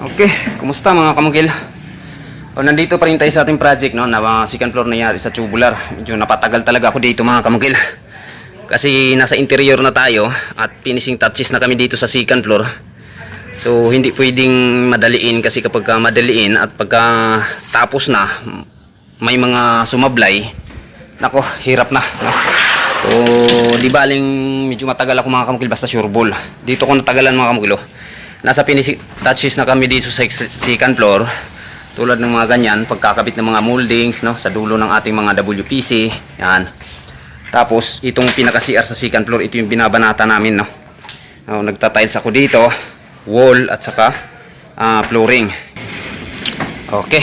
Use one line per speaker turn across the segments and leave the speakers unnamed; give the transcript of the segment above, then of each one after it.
Okay, kumusta mga kamugil? O, nandito pa rin tayo sa ating project, no? Na uh, second floor nangyari sa tubular. Medyo napatagal talaga ako dito mga kamugil. Kasi nasa interior na tayo at finishing touches na kami dito sa second floor. So, hindi pwedeng madaliin kasi kapag ka madaliin at pagka tapos na, may mga sumablay, nako, hirap na. No? So, di baling medyo matagal ako mga kamukil basta sure ball. Dito ko natagalan mga kamukilo. Nasa finishing touches na kami dito sa second floor. Tulad ng mga ganyan, pagkakabit ng mga moldings no, sa dulo ng ating mga WPC. Yan. Tapos, itong pinaka-CR sa second floor, ito yung binabanata namin. No? No, nagtatiles ako dito, wall at saka ah, flooring. Okay.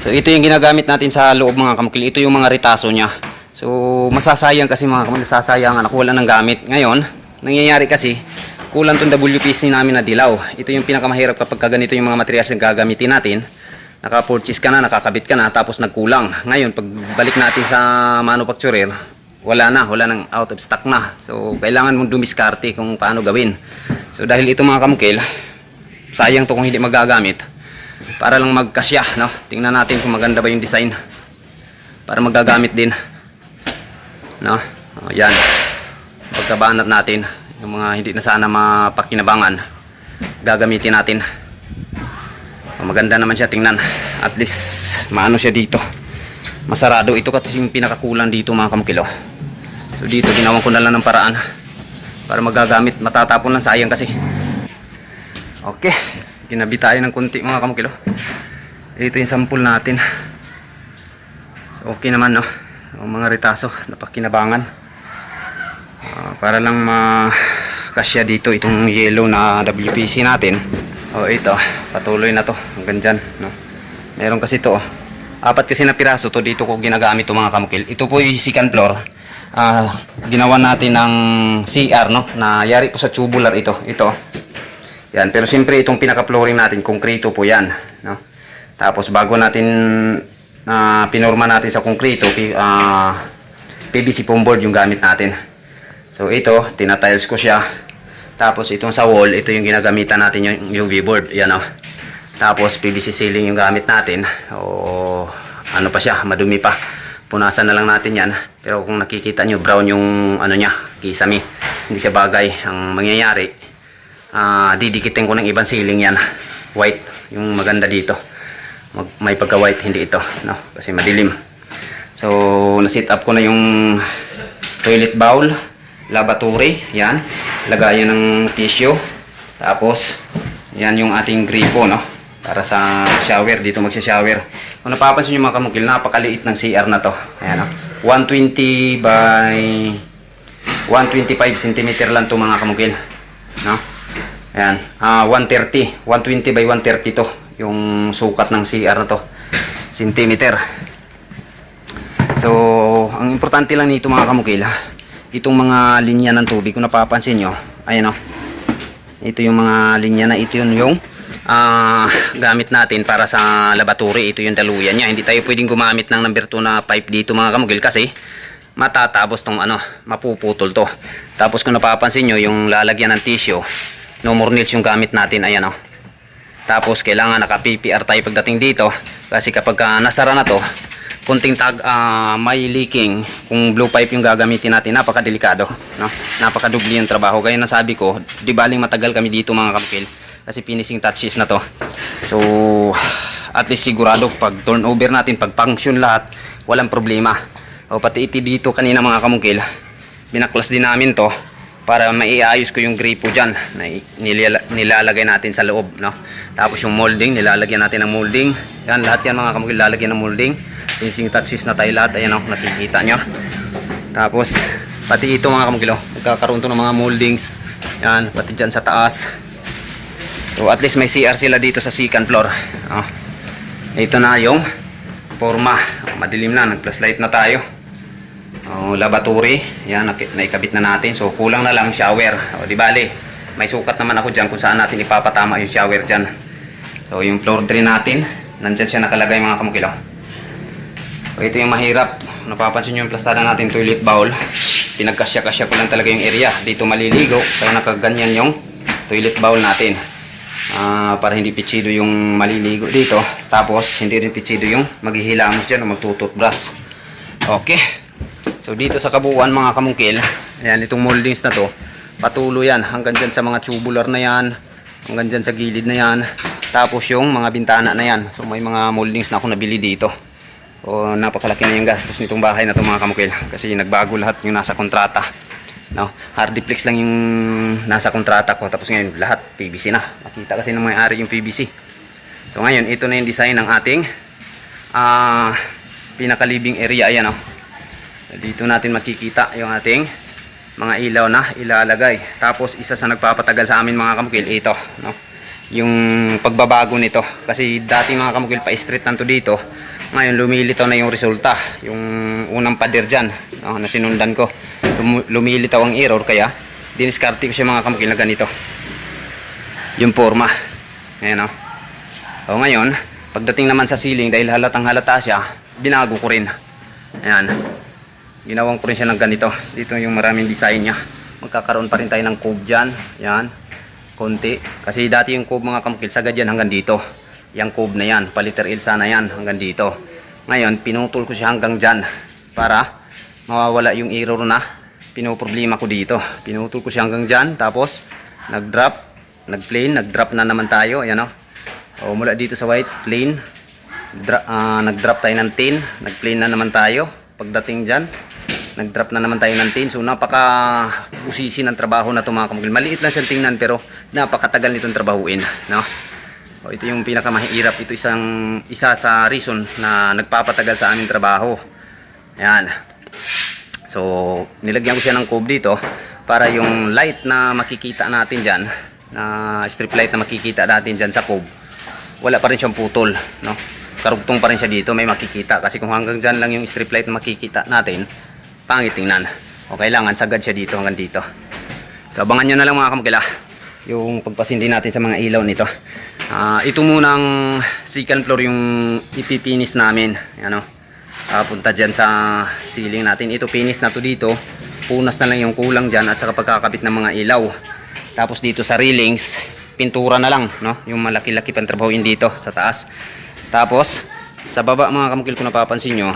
So ito yung ginagamit natin sa loob mga kamukil. Ito yung mga ritaso niya. So masasayang kasi mga kamukil, sasayangan ako wala ng gamit. Ngayon, nangyayari kasi kulang tong WPC namin na dilaw. Ito yung pinakamahirap kapag ka ganito yung mga materials na gagamitin natin. Naka-purchase ka na, nakakabit ka na, tapos nagkulang. Ngayon, pag balik natin sa manufacturer, wala na, wala nang out of stock na. So, kailangan mong dumiskarte kung paano gawin. So, dahil ito mga kamukil, sayang to kung hindi magagamit para lang magkasya, no? Tingnan natin kung maganda ba yung design. Para magagamit din. No? O, yan. Pagkabanat natin, yung mga hindi na sana mapakinabangan, gagamitin natin. Maganda naman siya tingnan. At least, maano siya dito. Masarado. Ito kasi yung pinakakulang dito mga kamukilo. So dito, ginawan ko na lang ng paraan. Para magagamit. Matatapon lang, sayang kasi. Okay. Ginabi tayo ng konti mga kamukilo. Ito yung sample natin. So, okay naman no. Ang mga ritaso, napakinabangan. Para lang makasya dito itong yellow na WPC natin. O ito, patuloy na to. Hanggang dyan. No? Meron kasi to. oh. Apat kasi na piraso to dito ko ginagamit to mga kamukil. Ito po yung second floor. Ah, ginawa natin ng CR no na yari po sa tubular ito. Ito. Yan, pero siyempre itong pinaka-flooring natin, konkrito po yan. No? Tapos bago natin na pinorma natin sa konkrito, pi, ah, PVC foam board yung gamit natin. So ito, tinatiles ko siya. Tapos itong sa wall, ito yung ginagamitan natin yung UV board. Yan o. Tapos PVC ceiling yung gamit natin. O ano pa siya, madumi pa. Punasan na lang natin yan. Pero kung nakikita nyo, brown yung ano niya, kisame. Hindi siya bagay. Ang mangyayari, ah didikitin ko ng ibang ceiling yan white yung maganda dito Mag, may pagka white hindi ito no kasi madilim so na-set up ko na yung toilet bowl lavatory yan. Lagayan ng tissue. Tapos yan yung ating gripo no? Para sa shower dito magsa-shower kung napapansin nyo mga kamukil napakaliit ng CR na to. Ayan no? 120 by 125 cm lang to mga kamukil no? Ayan, ah 130, 120 by 130 to, yung sukat ng CR na to, centimeter. So, ang importante lang nito mga kamukil, itong mga linya ng tubig, kung napapansin nyo, ayan o, ito yung mga linya na ito yun yung ah gamit natin para sa laboratory, ito yung daluyan niya. Hindi tayo pwedeng gumamit ng number 2 na pipe dito mga kamukil kasi matatabos tong ano, mapuputol to. Tapos kung napapansin nyo, yung lalagyan ng tissue, no more nails yung gamit natin ayan oh. tapos kailangan naka PPR tayo pagdating dito kasi kapag ah, nasara na to kunting tag ah, may leaking. Kung blue pipe yung gagamitin natin napakadelikado no? Napakadubli yung trabaho. Kaya nasabi ko di baling matagal kami dito mga kampil kasi finishing touches na to. So at least sigurado pag turnover natin pag function lahat walang problema. O pati iti dito kanina mga kamungkil binaklas din namin to para maiayos ko yung gripo dyan na nilalagay natin sa loob no? tapos yung molding nilalagyan natin ng molding. Yan lahat yan mga kamukil lalagyan ng molding finishing touches na tayo lahat ayan o nakikita nyo tapos pati ito mga kamukil oh, magkakaroon to ng mga moldings yan pati dyan sa taas so at least may CR sila dito sa second floor oh. ito na yung forma madilim na nag plus light na tayo Oh, laboratory. Yan, naikabit na natin. So, kulang na lang shower. O, di bali, may sukat naman ako dyan kung saan natin ipapatama yung shower dyan. So, yung floor drain natin, nandyan siya nakalagay mga kamukilaw. So, ito yung mahirap. Napapansin nyo yung plastada natin toilet bowl. Pinagkasya-kasya ko lang talaga yung area. Dito maliligo. Kaya nakaganyan yung toilet bowl natin. Ah, para hindi pichido yung maliligo dito. Tapos, hindi rin pichido yung maghihilamos dyan o magtututbrush. Okay. So, dito sa kabuuan mga kamungkil, ayan, itong moldings na to, patuloy yan hanggang dyan sa mga tubular na yan, hanggang dyan sa gilid na yan. Tapos yung mga bintana na yan. So, may mga moldings na ako nabili dito. O, napakalaki na yung gastos nitong bahay na to mga kamungkil. Kasi nagbago lahat yung nasa kontrata. No, hardiplex lang yung nasa kontrata ko tapos ngayon lahat PVC na. Nakita kasi ng may-ari yung PVC. So ngayon ito na yung design ng ating ah pinaka-living area ayan oh. Dito natin makikita yung ating mga ilaw na ilalagay. Tapos isa sa nagpapatagal sa amin mga kamukil ito, no. Yung pagbabago nito kasi dati mga kamukil pa straight lang to dito. Ngayon lumilitaw na yung resulta, yung unang pader diyan, no, na sinundan ko. Lum- lumilitaw ang error kaya diniskarte ko siya mga kamukil na ganito. Yung forma. Ayan oh. O ngayon, pagdating naman sa ceiling dahil halatang halata siya, binago ko rin. Ayan. Ginawan ko rin siya ng ganito. Dito yung maraming design niya. Magkakaroon pa rin tayo ng cove dyan. Ayan. Konti. Kasi dati yung cove mga kamukil, sagad yan hanggang dito. Yung cove na yan. Paliter L sana yan hanggang dito. Ngayon, pinutol ko siya hanggang dyan. Para mawawala yung error na pinoproblema ko dito. Pinutol ko siya hanggang dyan. Tapos, nag-drop. Nag-plane. Nag-drop na naman tayo. Ayan o. O, mula dito sa white, plane. Dra- ah, nag-drop tayo ng 10. Nag-plane na naman tayo. Pagdating dyan, nag-drop na naman tayo ng 10. So, napaka busisi ng trabaho na ito mga kamukil. Maliit lang siyang tingnan pero napakatagal nitong trabahuin. No? O, ito yung pinakamahirap. Ito isang isa sa reason na nagpapatagal sa aming trabaho. Ayan. So, nilagyan ko siya ng cove dito para yung light na makikita natin dyan, na strip light na makikita natin dyan sa cove, wala pa rin siyang putol, no? Karugtong pa rin siya dito, may makikita. Kasi kung hanggang dyan lang yung strip light na makikita natin, pangit tingnan. O kailangan sagad siya dito hanggang dito. So abangan nyo na lang mga kamukila, yung pagpasindi natin sa mga ilaw nito. Ah, ito munang second floor yung ipipinis namin. Ano? Ah, punta dyan sa ceiling natin. Ito pinis na to dito. Punas na lang yung kulang dyan at saka pagkakabit ng mga ilaw. Tapos dito sa railings, pintura na lang, no? Yung malaki-laki pang trabahuin dito sa taas. Tapos, sa baba mga kamukil kung napapansin nyo,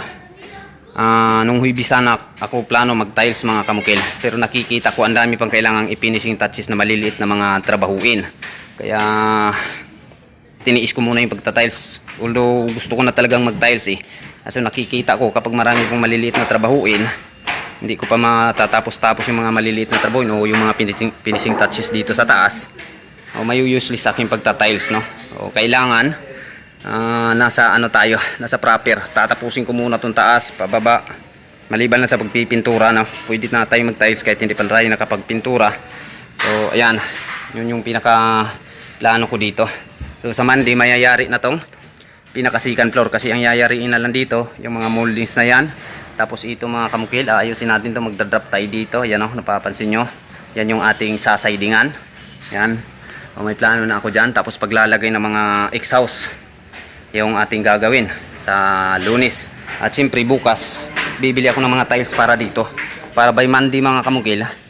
ah nung huibi sana ako plano mag-tiles mga kamukil. Pero nakikita ko ang dami pang kailangang i-finishing touches na maliliit na mga trabahuin. Kaya, tiniis ko muna yung pagta-tiles. Although gusto ko na talagang mag-tiles eh. Kasi nakikita ko kapag marami pong maliliit na trabahuin, hindi ko pa matatapos-tapos yung mga maliliit na trabahuin o yung mga finishing, finishing touches dito sa taas. O may useless sa aking pagta-tiles, no? O kailangan ah, nasa ano tayo, nasa proper. Tatapusin ko muna tong taas, pababa. Maliban na sa pagpipintura, no? Pwede na tayo mag-tiles kahit hindi pa tayo nakapagpintura. So, ayan. Yun yung pinaka plano ko dito. So, sa Monday, mayayari na tong pinaka floor kasi ang yayariin na lang dito yung mga moldings na yan. Tapos ito mga kamukil ayusin natin to magdadrop tayo dito. Yan o napapansin nyo. Yan yung ating sasaydingan. Yan. O, may plano na ako dyan. Tapos paglalagay ng mga exhaust yung ating gagawin sa lunis at syempre bukas bibili ako ng mga tiles para dito. Para by Monday mga kamukil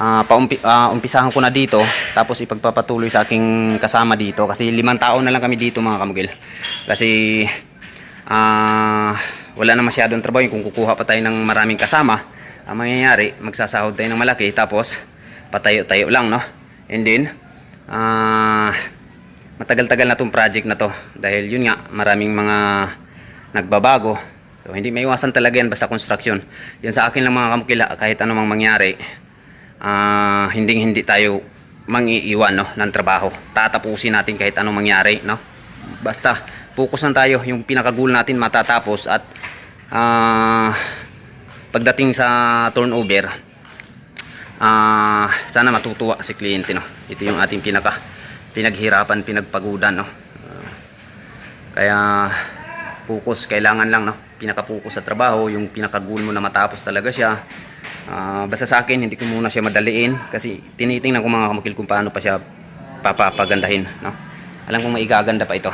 Ah, paumpi, umpisahan ko na dito tapos ipagpapatuloy sa aking kasama dito. Kasi limang tao na lang kami dito mga kamugil. Kasi ah, wala na masyadong trabaho kung kukuha pa tayo ng maraming kasama ang mangyayari magsasahod tayo ng malaki tapos patayo-tayo lang no? And then ah, matagal-tagal na tong project na to. Dahil yun nga maraming mga nagbabago. So hindi may iwasan talaga yan basta construction. Yun sa akin lang mga kamukila kahit anumang mangyari ah hindi hindi tayo mangiiwan no ng trabaho. Tatapusin natin kahit anong mangyari, no? Basta focus lang tayo yung pinaka-goal natin matatapos at ah pagdating sa turnover ah sana matutuwa si kliyente no. Ito yung ating pinaka pinaghirapan, pinagpagudan no. Ah, kaya focus kailangan lang no. Pinaka-focus sa trabaho, yung pinaka-goal mo na matapos talaga siya. Ah, basta sa akin, hindi ko muna siya madaliin kasi tinitingnan ko mga kamukil kung paano pa siya papapagandahin. No? Alam kong maigaganda pa ito.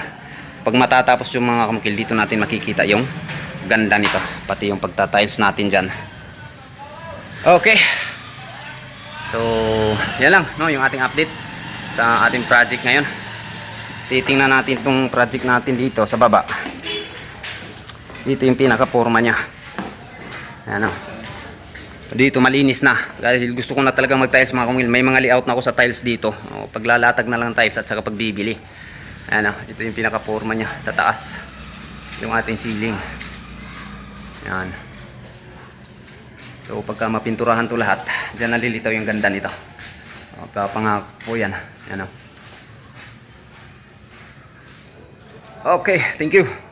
Pag matatapos yung mga kamukil, dito natin makikita yung ganda nito. Pati yung pagtatiles natin dyan. Okay. So, yan lang, no, yung ating update sa ating project ngayon. titingnan natin itong project natin dito sa baba. Dito yung pinaka-forma niya. Ayan o. Dito malinis na. Dahil gusto ko na talaga mag-tiles mga kamukil. May mga layout na ako sa tiles dito. O, paglalatag na lang ng tiles at saka pagbibili. Ayan o. Ito yung pinaka-forma niya sa taas. Yung ating ceiling. Ayan. So pagka mapinturahan to lahat, dyan nalilitaw yung ganda nito. O, papangako po yan. Ayan o. Okay, thank you.